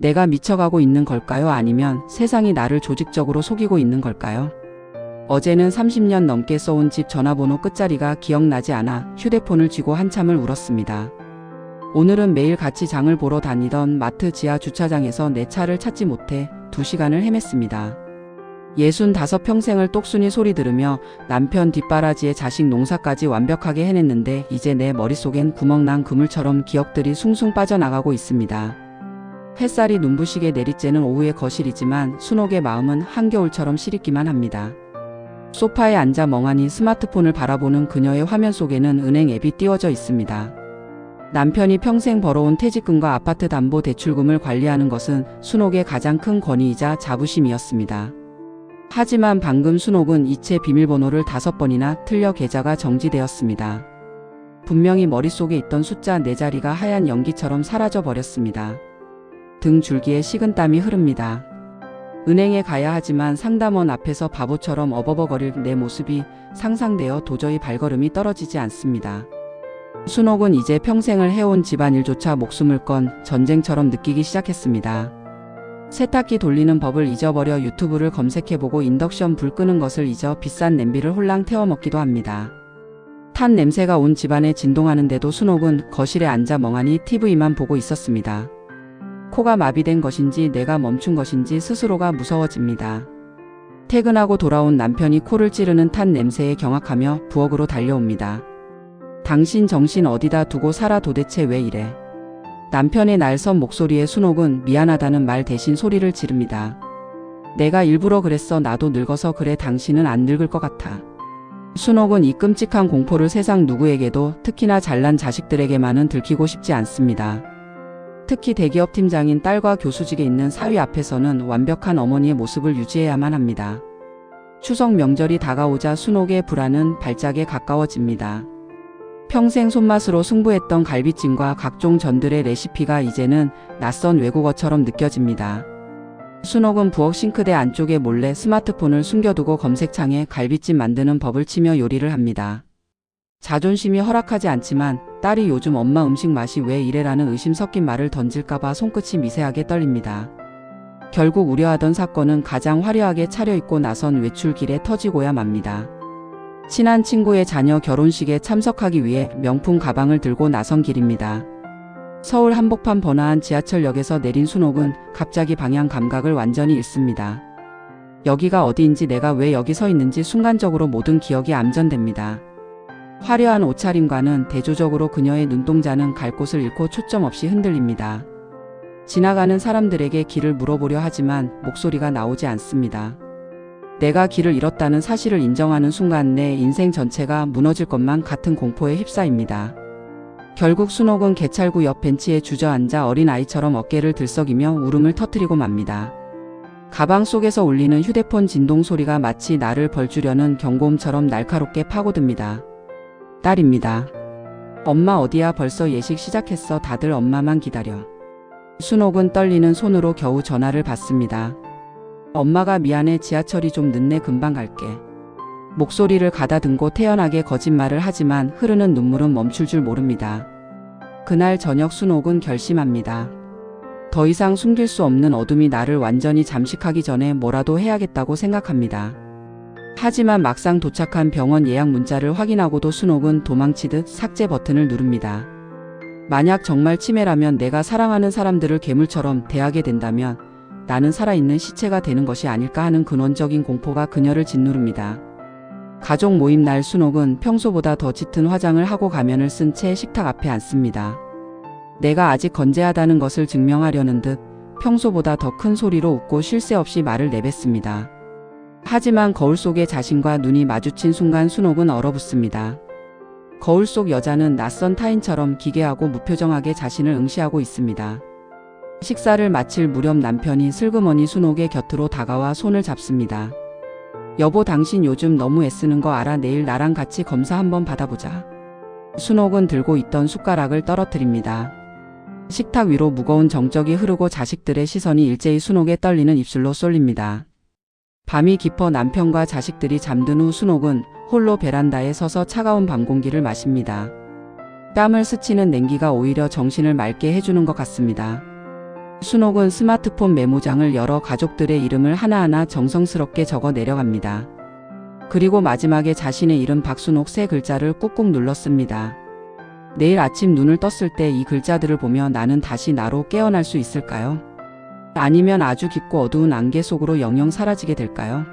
내가 미쳐가고 있는 걸까요? 아니면 세상이 나를 조직적으로 속이고 있는 걸까요? 어제는 30년 넘게 써온 집 전화번호 끝자리가 기억나지 않아 휴대폰을 쥐고 한참을 울었습니다. 오늘은 매일 같이 장을 보러 다니던 마트 지하 주차장에서 내 차를 찾지 못해 두 시간을 헤맸습니다. 예순 다섯 평생을 똑순이 소리 들으며 남편 뒷바라지에 자식 농사까지 완벽하게 해냈는데 이제 내 머릿속엔 구멍난 그물처럼 기억들이 숭숭 빠져나가고 있습니다. 햇살이 눈부시게 내리쬐는 오후의 거실이지만 순옥의 마음은 한겨울처럼 시리기만 합니다. 소파에 앉아 멍하니 스마트폰을 바라보는 그녀의 화면 속에는 은행 앱이 띄워져 있습니다. 남편이 평생 벌어온 퇴직금과 아파트 담보 대출금을 관리하는 것은 순옥의 가장 큰 권위이자 자부심이었습니다. 하지만 방금 순옥은 이체 비밀번호를 다섯 번이나 틀려 계좌가 정지되었습니다. 분명히 머릿속에 있던 숫자 네 자리가 하얀 연기처럼 사라져 버렸습니다. 등 줄기에 식은 땀이 흐릅니다. 은행에 가야 하지만 상담원 앞에서 바보처럼 어버버거릴 내 모습이 상상되어 도저히 발걸음이 떨어지지 않습니다. 순옥은 이제 평생을 해온 집안일조차 목숨을 건 전쟁처럼 느끼기 시작했습니다. 세탁기 돌리는 법을 잊어버려 유튜브를 검색해보고 인덕션 불 끄는 것을 잊어 비싼 냄비를 홀랑 태워 먹기도 합니다. 탄 냄새가 온 집안에 진동하는데도 순옥은 거실에 앉아 멍하니 TV만 보고 있었습니다. 코가 마비된 것인지 내가 멈춘 것인지 스스로가 무서워집니다. 퇴근하고 돌아온 남편이 코를 찌르는 탄 냄새에 경악하며 부엌으로 달려옵니다. 당신 정신 어디다 두고 살아 도대체 왜 이래? 남편의 날선 목소리에 순옥은 미안하다는 말 대신 소리를 지릅니다. 내가 일부러 그랬어 나도 늙어서 그래 당신은 안 늙을 것 같아. 순옥은 이 끔찍한 공포를 세상 누구에게도 특히나 잘난 자식들에게만은 들키고 싶지 않습니다. 특히 대기업 팀장인 딸과 교수직에 있는 사위 앞에서는 완벽한 어머니의 모습을 유지해야만 합니다. 추석 명절이 다가오자 순옥의 불안은 발작에 가까워집니다. 평생 손맛으로 승부했던 갈비찜과 각종 전들의 레시피가 이제는 낯선 외국어처럼 느껴집니다. 순옥은 부엌 싱크대 안쪽에 몰래 스마트폰을 숨겨두고 검색창에 갈비찜 만드는 법을 치며 요리를 합니다. 자존심이 허락하지 않지만 딸이 요즘 엄마 음식 맛이 왜 이래라는 의심 섞인 말을 던질까봐 손끝이 미세하게 떨립니다. 결국 우려하던 사건은 가장 화려하게 차려입고 나선 외출길에 터지고야 맙니다. 친한 친구의 자녀 결혼식에 참석하기 위해 명품 가방을 들고 나선 길입니다. 서울 한복판 번화한 지하철역에서 내린 순옥은 갑자기 방향 감각을 완전히 잃습니다. 여기가 어디인지 내가 왜 여기 서 있는지 순간적으로 모든 기억이 암전됩니다. 화려한 옷차림과는 대조적으로 그녀의 눈동자는 갈 곳을 잃고 초점 없이 흔들립니다. 지나가는 사람들에게 길을 물어보려 하지만 목소리가 나오지 않습니다. 내가 길을 잃었다는 사실을 인정하는 순간 내 인생 전체가 무너질 것만 같은 공포에 휩싸입니다. 결국 순옥은 개찰구 옆 벤치에 주저앉아 어린 아이처럼 어깨를 들썩이며 울음을 터뜨리고 맙니다. 가방 속에서 울리는 휴대폰 진동 소리가 마치 나를 벌주려는 경고음처럼 날카롭게 파고듭니다. 딸입니다. 엄마 어디야 벌써 예식 시작했어 다들 엄마만 기다려. 순옥은 떨리는 손으로 겨우 전화를 받습니다. 엄마가 미안해 지하철이 좀 늦네 금방 갈게. 목소리를 가다듬고 태연하게 거짓말을 하지만 흐르는 눈물은 멈출 줄 모릅니다. 그날 저녁 순옥은 결심합니다. 더 이상 숨길 수 없는 어둠이 나를 완전히 잠식하기 전에 뭐라도 해야겠다고 생각합니다. 하지만 막상 도착한 병원 예약 문자를 확인하고도 순옥은 도망치듯 삭제 버튼을 누릅니다. 만약 정말 치매라면 내가 사랑하는 사람들을 괴물처럼 대하게 된다면 나는 살아있는 시체가 되는 것이 아닐까 하는 근원적인 공포가 그녀를 짓누릅니다. 가족 모임 날 순옥은 평소보다 더 짙은 화장을 하고 가면을 쓴 채 식탁 앞에 앉습니다. 내가 아직 건재하다는 것을 증명하려는 듯 평소보다 더 큰 소리로 웃고 쉴 새 없이 말을 내뱉습니다. 하지만 거울 속의 자신과 눈이 마주친 순간 순옥은 얼어붙습니다. 거울 속 여자는 낯선 타인처럼 기괴하고 무표정하게 자신을 응시하고 있습니다. 식사를 마칠 무렵 남편이 슬그머니 순옥의 곁으로 다가와 손을 잡습니다. 여보 당신 요즘 너무 애쓰는 거 알아 내일 나랑 같이 검사 한번 받아보자. 순옥은 들고 있던 숟가락을 떨어뜨립니다. 식탁 위로 무거운 정적이 흐르고 자식들의 시선이 일제히 순옥에 떨리는 입술로 쏠립니다. 밤이 깊어 남편과 자식들이 잠든 후 순옥은 홀로 베란다에 서서 차가운 밤 공기를 마십니다. 땀을 스치는 냉기가 오히려 정신을 맑게 해주는 것 같습니다. 순옥은 스마트폰 메모장을 열어 가족들의 이름을 하나하나 정성스럽게 적어 내려갑니다. 그리고 마지막에 자신의 이름 박순옥 세 글자를 꾹꾹 눌렀습니다. 내일 아침 눈을 떴을 때 이 글자들을 보며 나는 다시 나로 깨어날 수 있을까요? 아니면 아주 깊고 어두운 안개 속으로 영영 사라지게 될까요?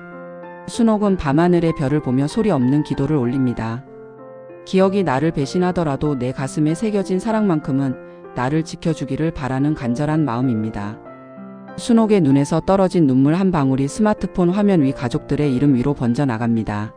순옥은 밤하늘의 별을 보며 소리 없는 기도를 올립니다. 기억이 나를 배신하더라도 내 가슴에 새겨진 사랑만큼은 나를 지켜주기를 바라는 간절한 마음입니다. 순옥의 눈에서 떨어진 눈물 한 방울이 스마트폰 화면 위 가족들의 이름 위로 번져 나갑니다.